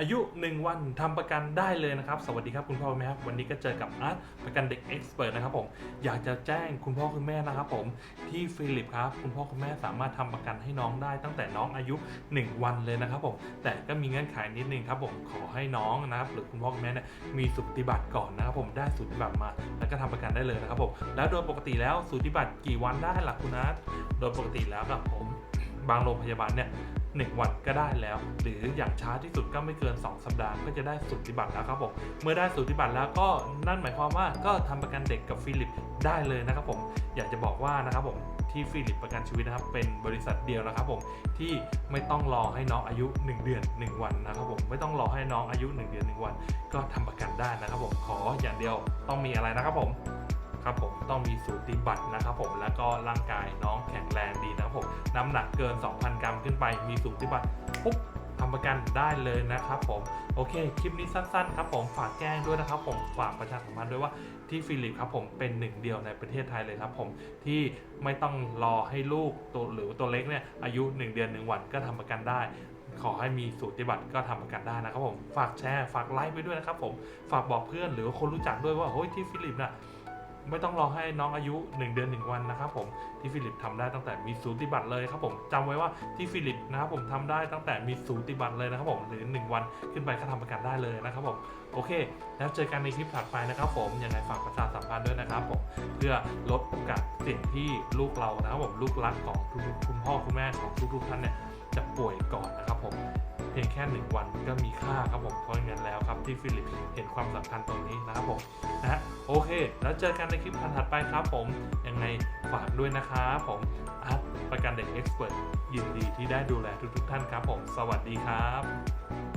อายุ 1 วันทำประกันได้เลยนะครับ สวัสดีครับคุณพ่อคุณแม่ครับวันนี้ก็เจอกับอาร์ตประกันเด็กเอ็กซ์เพรสนะครับผมอยากจะแจ้งคุณพ่อคุณแม่นะครับผมที่ฟิลิปครับคุณพ่อคุณแม่สามารถทำประกันให้น้องได้ตั้งแต่น้องอายุ 1 วันเลยนะครับผมแต่ก็มีเงื่อนไขนิดนึงครับผมขอให้น้องนะครับหรือคุณพ่อคุณแม่เนี่ยมีสูติบัตรก่อนนะครับผมได้สูติบัตรมา แล้วก็ทำประกันได้เลยนะครับผมแล้วโดยปกติแล้วสูติบัตรกี่วันได้ล่ะคุณอาร์ตโดยปกติแล้วครับผมบางโรงพยาบาลเนี่ย หนึ่งวันก็ได้แล้ว หรืออย่างช้าที่สุดก็ไม่เกิน 2 สัปดาห์ก็จะได้สูติบัตรแล้วครับผมเมื่อได้สูติบัตรแล้วก็นั่นหมายความว่าก็ทำประกันเด็กกับฟิลิปได้เลยนะครับผมอยากจะบอกว่านะครับผมที่ฟิลิปประกันชีวิตนะครับเป็นบริษัทเดียวนะครับผมที่ไม่ต้องรอให้น้องอายุ 1 เดือน 1 วันนะครับผมไม่ต้องรอให้น้องอายุ 1 เดือน 1 วัน ก็ทำประกันได้นะครับผมขออย่างเดียวต้องมีอะไรนะครับผม ครับผมต้องมีสูติบัตรนะครับผมแล้วก็ร่างกายน้องแข็งแรงดีนะครับผมน้ำหนักเกิน 2,000 กรัมขึ้นไป มีสูติบัตรปุ๊บทำประกันได้เลยนะครับผมโอเค คลิปนี้สั้นๆครับผมฝากแจ้งด้วยนะครับผมฝากประชาสัมพันธ์ด้วยว่าที่ฟิลิปครับผมเป็นหนึ่งเดียวในประเทศไทยเลยครับผมที่ไม่ต้องรอให้ลูกตัวหรือตัวเล็กเนี่ยอายุ 1 เดือน 1 วันก็ทำประกันได้ ขอให้มีสูติบัตรก็ทำประกันได้นะครับผมฝากแชร์ฝากไลค์ไปด้วยนะครับผมฝากบอกเพื่อนหรือคนรู้จักด้วยว่าเฮ้ยที่ฟิลิปน่ะ ไม่ต้องรอให้น้องอายุ 1 เดือน 1 วันนะครับผมที่ฟิลิปทำได้ตั้งแต่มีสูติบัตรเลยครับผมจำไว้ว่าที่ฟิลิปนะครับผมทำได้ตั้งแต่มีสูติบัตรเลยนะครับผมหรือ 1 วันขึ้นไปก็ทำประกันได้เลยนะครับผมโอเค แล้วเจอกันในคลิปถัดไปนะครับผมยังไงฝากประชาสัมพันธ์ด้วยนะครับผมเพื่อลดโอกาสเสี่ยงที่ลูกเรานะครับผมลูกรักของคุณพ่อคุณแม่ของทุกๆท่านเนี่ยจะป่วยก่อนนะครับผม พียงแค่หนึ่งวันก็มีค่าครับผมเพราะงั้นแล้วครับที่ฟิลิปเห็นความสำคัญตรงนี้นะครับผมนะโอเค แล้วเจอกันในคลิปถัดไปครับผม ยังไงฝากด้วยนะครับผมอาร์ตประกันเด็กเอ็กซ์เพรสยินดีที่ได้ดูแลทุกๆท่านครับผม สวัสดีครับ